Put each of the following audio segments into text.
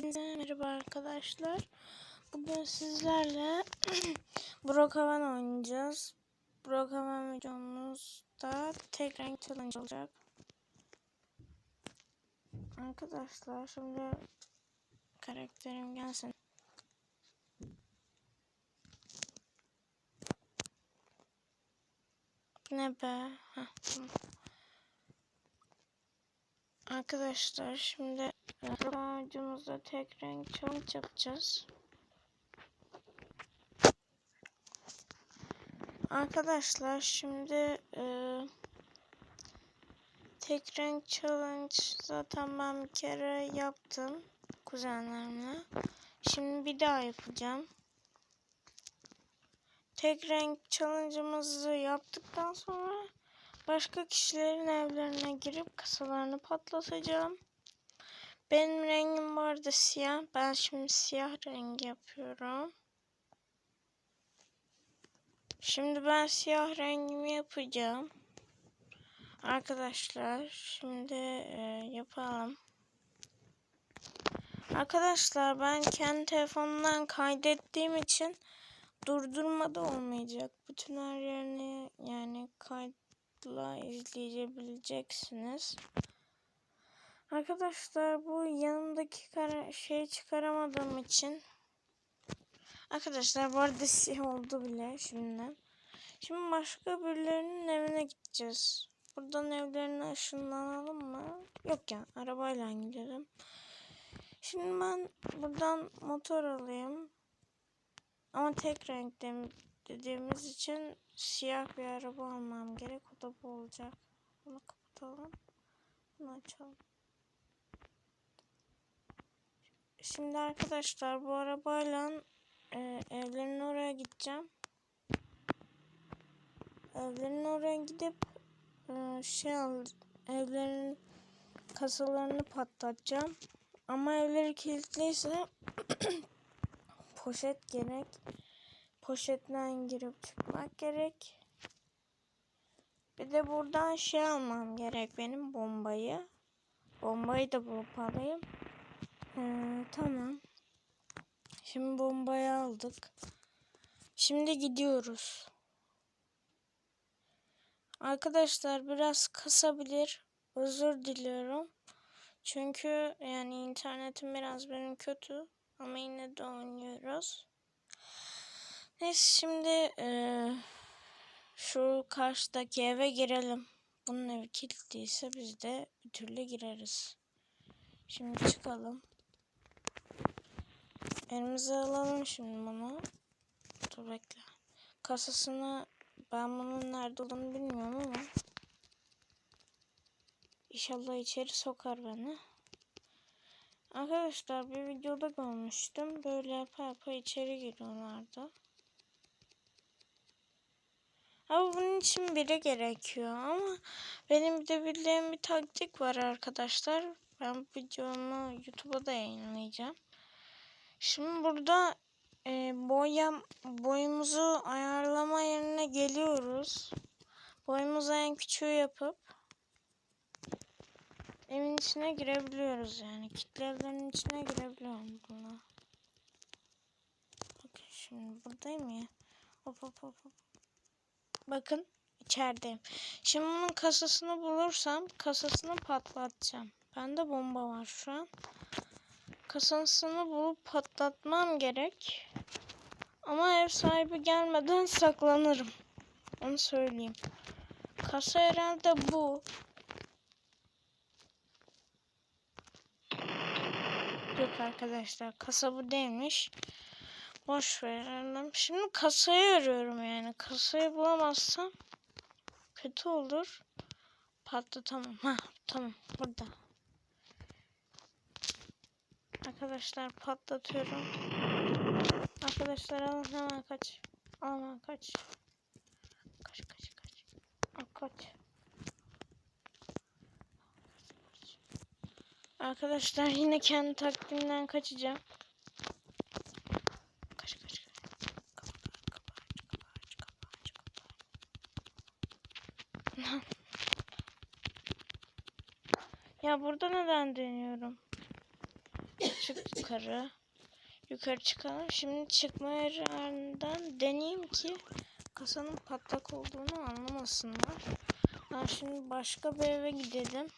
Hepinize merhaba arkadaşlar. Bugün sizlerle Brookhaven oynayacağız. Brookhaven videomuzda tek renk challenge olacak. Arkadaşlar şimdi karakterim gelsin. Ne be? Heh, tamam. Arkadaşlar şimdi videomuzda tek renk challenge yapacağız. Arkadaşlar şimdi e, tek renk challenge zaten ben bir kere yaptım kuzenlerimle. Şimdi bir daha yapacağım. Tek renk challenge'ımızı yaptıktan sonra başka kişilerin evlerine girip kasalarını patlatacağım. Benim rengim vardı siyah. Ben şimdi siyah rengi yapıyorum. Şimdi ben siyah rengimi yapacağım. Arkadaşlar şimdi e, yapalım. Arkadaşlar ben kendi telefonumdan kaydettiğim için durdurma da olmayacak. Bütün her yerini yani kayıtla izleyebileceksiniz. Arkadaşlar bu yanımdaki kara şey çıkaramadığım için Arkadaşlar bu arada siyah oldu bile şimdiden. Şimdi başka birilerinin evine gideceğiz. Buradan evlerine ışınlanalım mı? Yok ya arabayla gidelim. Şimdi ben buradan motor alayım. Ama tek renk dediğimiz için siyah bir araba almam gerek. O da bu olacak. Bunu kapatalım. Bunu açalım. Şimdi arkadaşlar bu arabayla e, evlerin oraya gideceğim. Evlerin oraya gidip e, şey al, evlerin kasalarını patlatacağım. Ama evleri kilitliyse poşet gerek. Poşetten girip çıkmak gerek. Bir de buradan şey almam gerek benim bombayı. Bombayı da bulup alayım. Ee, tamam. Şimdi bombayı aldık. Şimdi gidiyoruz. Arkadaşlar biraz kasabilir. Özür diliyorum. Çünkü yani internetim biraz benim kötü. Ama yine de oynuyoruz. Neyse şimdi e, şu karşıdaki eve girelim. Bunun evi kilitliyse biz de bir türlü gireriz. Şimdi çıkalım. Elimize alalım şimdi bunu. Dur bekle. Kasasını ben bunun nerede olduğunu bilmiyorum ama İnşallah içeri sokar beni. Arkadaşlar bir videoda görmüştüm. Böyle yapa yapa içeri giriyorlardı. Ama bunun için biri gerekiyor ama benim de bildiğim bir taktik var arkadaşlar. Ben bu videomu YouTube'a da yayınlayacağım. Şimdi burada e, boyam boyumuzu ayarlama yerine geliyoruz. Boyumuzu en küçüğü yapıp evin içine girebiliyoruz yani. Kitle evlerin içine girebiliyorum buna. Bakın şimdi buradayım ya. Hop hop hop hop. Bakın içerideyim. Şimdi bunun kasasını bulursam kasasını patlatacağım. Bende bomba var şu an. Kasasını bulup patlatmam gerek. Ama ev sahibi gelmeden saklanırım. Onu söyleyeyim. Kasa herhalde bu. Yok arkadaşlar kasa bu değilmiş. Boş verelim. Şimdi kasayı arıyorum yani. Kasayı bulamazsam kötü olur. Patlatamam. Ha tamam burada. Arkadaşlar patlatıyorum. Arkadaşlar alın hemen kaç. Hemen kaç. Kaç kaç kaç. Al, kaç. Arkadaşlar yine kendi taktiğimden kaçacağım. Kaç kaç kaç. Kapı, kapı, aç, kapı, aç, kapı, aç, kapı. Ya burada neden deniyorum? Çık yukarı. Yukarı çıkalım. Şimdi çıkma yerinden deneyeyim ki kasanın patlak olduğunu anlamasınlar. Ben şimdi başka bir eve gidelim.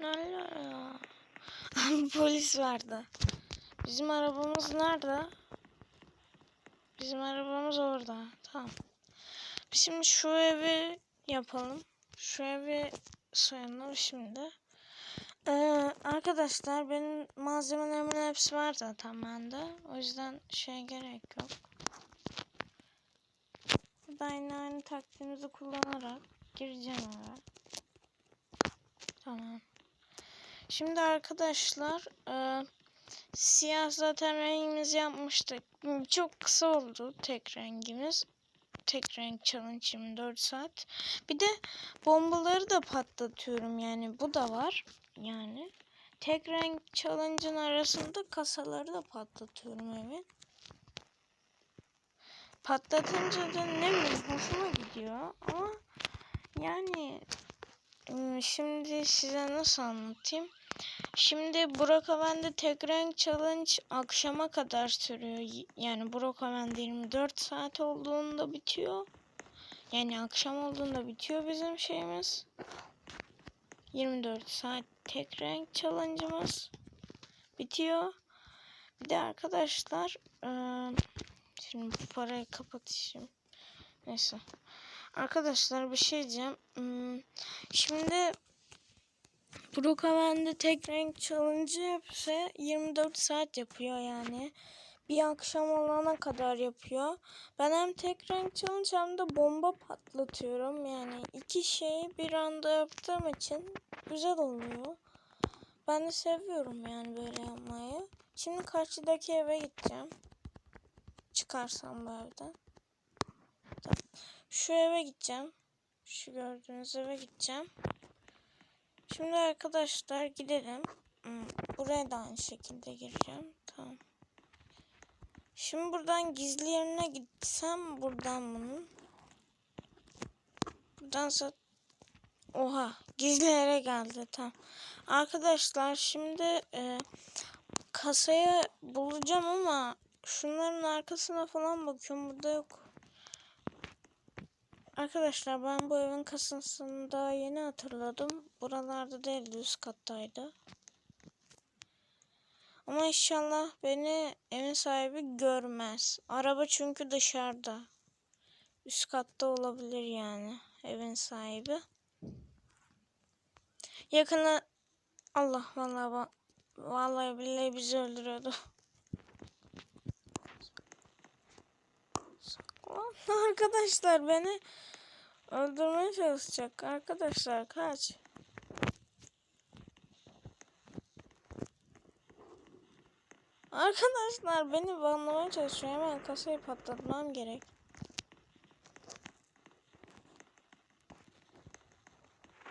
Ya? Polis vardı. Bizim arabamız nerede? Bizim arabamız orada. Tamam. Şimdi şu evi yapalım. Şu evi soyalım şimdi. Ee, arkadaşlar benim malzemelerimin hepsi var zaten bende. O yüzden şey gerek yok. Burada aynı aynı taktiğimizi kullanarak gireceğim eve. Tamam. Şimdi arkadaşlar e, siyah zaten rengimizi yapmıştık. Çok kısa oldu tek rengimiz. Tek renk challenge 24 saat. Bir de bombaları da patlatıyorum yani bu da var. Yani tek renk challenge'ın arasında kasaları da patlatıyorum evet. Patlatınca da ne bileyim hoşuma gidiyor ama yani ım, şimdi size nasıl anlatayım? Şimdi Brookhaven'de tek renk challenge akşama kadar sürüyor. Yani Brookhaven'de 24 saat olduğunda bitiyor. Yani akşam olduğunda bitiyor bizim şeyimiz. 24 saat tek renk challenge'ımız bitiyor. Bir de arkadaşlar şimdi bu parayı kapatayım. Neyse. Arkadaşlar bir şey diyeceğim. Hmm, Şimdi Brookhaven'de tek renk challenge ise 24 saat yapıyor yani. Bir akşam olana kadar yapıyor. Ben hem tek renk challenge hem de bomba patlatıyorum. Yani iki şeyi bir anda yaptığım için güzel oluyor. Ben de seviyorum yani böyle yapmayı. Şimdi karşıdaki eve gideceğim. Çıkarsam bu evden. Şu eve gideceğim. Şu gördüğünüz eve gideceğim. Şimdi arkadaşlar gidelim. Hmm, Buraya da aynı şekilde gireceğim. Tamam. Şimdi buradan gizli yerine gitsem buradan bunun. Buradan sa- Oha gizli yere geldi tamam. Arkadaşlar şimdi e, kasaya bulacağım ama şunların arkasına falan bakıyorum burada yok. Arkadaşlar ben bu evin kasasını daha yeni hatırladım. Buralarda değildi üst kattaydı. Ama inşallah beni evin sahibi görmez. Araba çünkü dışarıda. Üst katta olabilir yani evin sahibi. Yakına Allah vallahi va- vallahi billahi bizi öldürüyordu. arkadaşlar beni öldürmeye çalışacak. Arkadaşlar kaç. Arkadaşlar beni banlamaya çalışıyor. Hemen kasayı patlatmam gerek.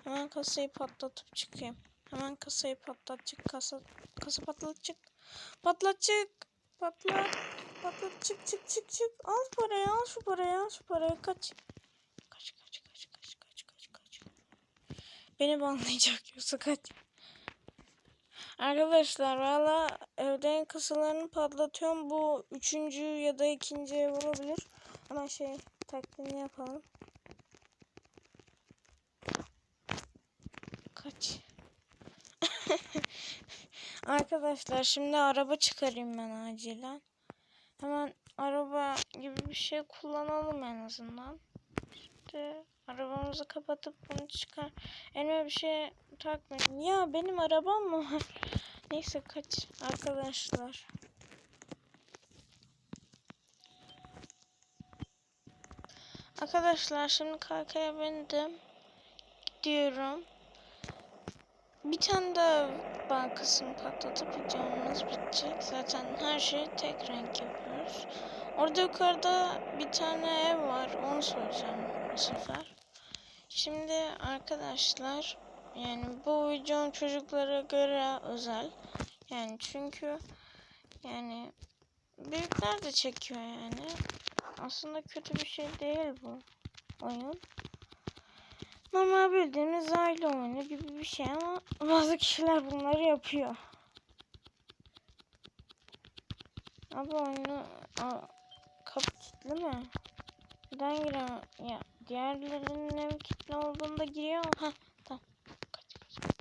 Hemen kasayı patlatıp çıkayım. Hemen kasayı patlat çık. Kasa, kasa patlat çık. Patlat Patlat. Patlat çık çık çık çık. Al parayı al şu parayı al şu parayı kaç. Kaç kaç kaç kaç kaç kaç kaç. Beni banlayacak yoksa kaç. Arkadaşlar valla evden kasalarını patlatıyorum. Bu üçüncü ya da ikinci ev olabilir. Ama şey taklidini yapalım. Kaç. Arkadaşlar şimdi araba çıkarayım ben acilen. Hemen araba gibi bir şey kullanalım en azından. İşte arabamızı kapatıp bunu çıkar. Elime bir şey takmayayım. Ya benim arabam mı var? Neyse kaç arkadaşlar. Arkadaşlar şimdi kalkaya bindim. Gidiyorum. Bir tane daha bankasını patlatıp videomuz bitecek. Zaten her şeyi tek renk yapıyoruz. Orada yukarıda bir tane ev var. Onu soracağım bu sefer. Şimdi arkadaşlar yani bu videom çocuklara göre özel. Yani çünkü yani büyükler de çekiyor yani. Aslında kötü bir şey değil bu oyun. Normal bildiğimiz aile oyunu gibi bir şey ama bazı kişiler bunları yapıyor. Abi oyunu Aa, kapı kilitli mi? Neden giremem? Ya diğerlerinin ev kilitli olduğunda giriyor mu? Hah tamam. Kaç kaç.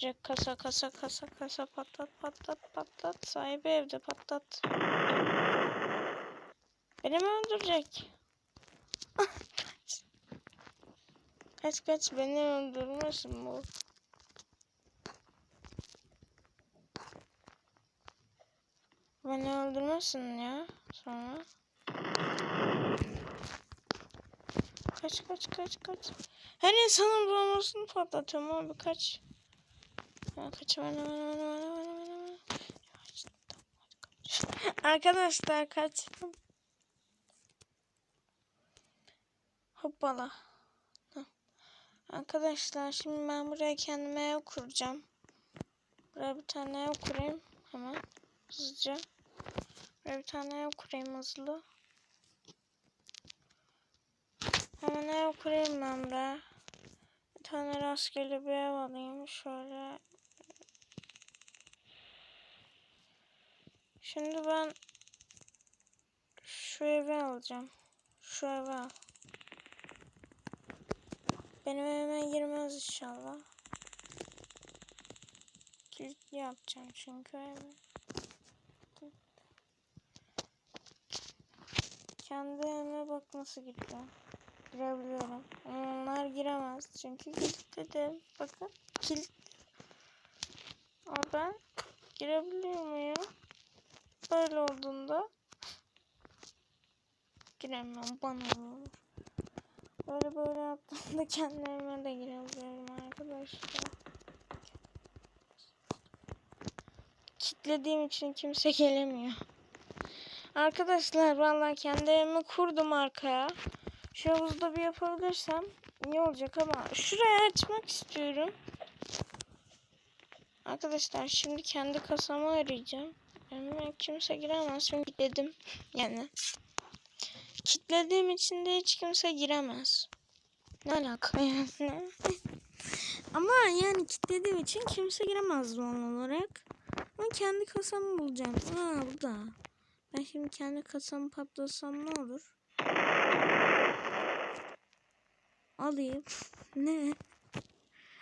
Direkt kasa kasa kasa kasa patlat patlat patlat. Sahibi evde patlat. Beni mi öldürecek? kaç. Kaç beni öldürmesin bu. Beni öldürmesin ya sonra. Kaç kaç kaç kaç. Her insanın bombasını patlatıyorum abi kaç. Ha, kaç bana bana bana bana bana bana bana. Yavaş, tamam, hadi kaç. Arkadaşlar kaçtım. Hoppala. Arkadaşlar şimdi ben buraya kendime ev kuracağım. Buraya bir tane ev kurayım hemen hızlıca. Buraya bir tane ev kurayım hızlı. Hemen ev kurayım ben buraya. Bir tane rastgele bir ev alayım. Şöyle. Şimdi ben şu evi alacağım. Şu evi al. Benim evime girmez inşallah. Kilitli yapacağım çünkü evi. Kendi evime bak nasıl giriyor. Girebiliyorum. Onlar giremez. Çünkü kilitledim. Bakın kilitli. Ama ben girebiliyor muyum? Böyle olduğunda giremem. Bana olur. Böyle böyle yaptığımda kendi evime de girebiliyorum arkadaşlar. Kitlediğim için kimse gelemiyor. Arkadaşlar vallahi kendi evimi kurdum arkaya. Şu havuzda bir yapabilirsem iyi olacak ama şuraya açmak istiyorum. Arkadaşlar şimdi kendi kasamı arayacağım. Evime kimse giremez çünkü dedim yani. Kitlediğim için de hiç kimse giremez. Ne alaka yani? ama yani kitlediğim için kimse giremez doğal olarak. Ama kendi kasamı bulacağım. Aa burada. Ben şimdi kendi kasamı patlasam ne olur? Alayım. ne?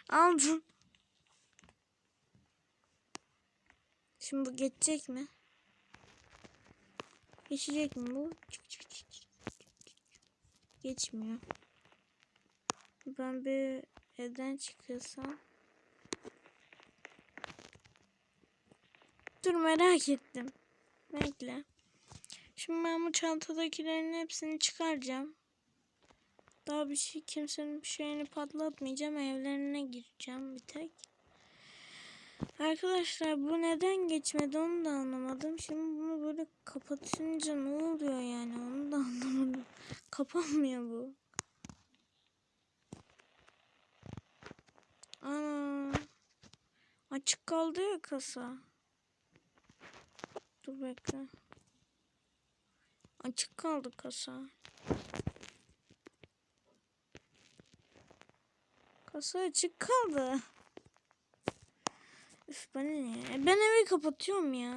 Aldım. Şimdi bu geçecek mi? Geçecek mi bu? Çık çık. Geçmiyor. Ben bir evden çıkıyorsam. Dur merak ettim. Bekle. Şimdi ben bu çantadakilerin hepsini çıkaracağım. Daha bir şey kimsenin bir şeyini patlatmayacağım. Evlerine gireceğim bir tek. Arkadaşlar bu neden geçmedi onu da anlamadım. Şimdi böyle kapatınca ne oluyor yani onu da anlamadım. Kapanmıyor bu. Ana. Açık kaldı ya kasa. Dur bekle. Açık kaldı kasa. Kasa açık kaldı. Üf bana ne? ya? Ben evi kapatıyorum ya.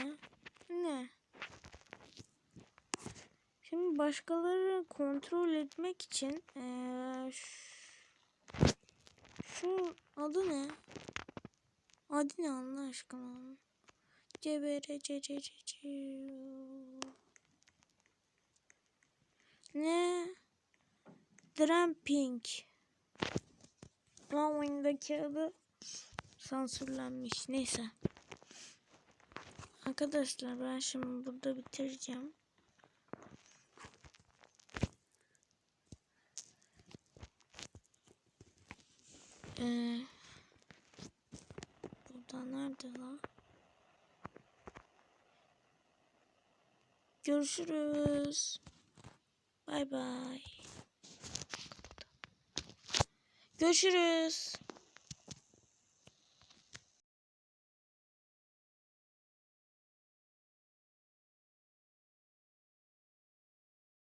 Ne? Şimdi başkaları kontrol etmek için ee, şu, şu adı ne? Adı ne Allah aşkına? CBRCCC Ne? Tramping. Lan oyundaki adı sansürlenmiş. Neyse. Arkadaşlar ben şimdi burada bitireceğim. Ee, burada nerede lan? Görüşürüz. Bay bay. Görüşürüz.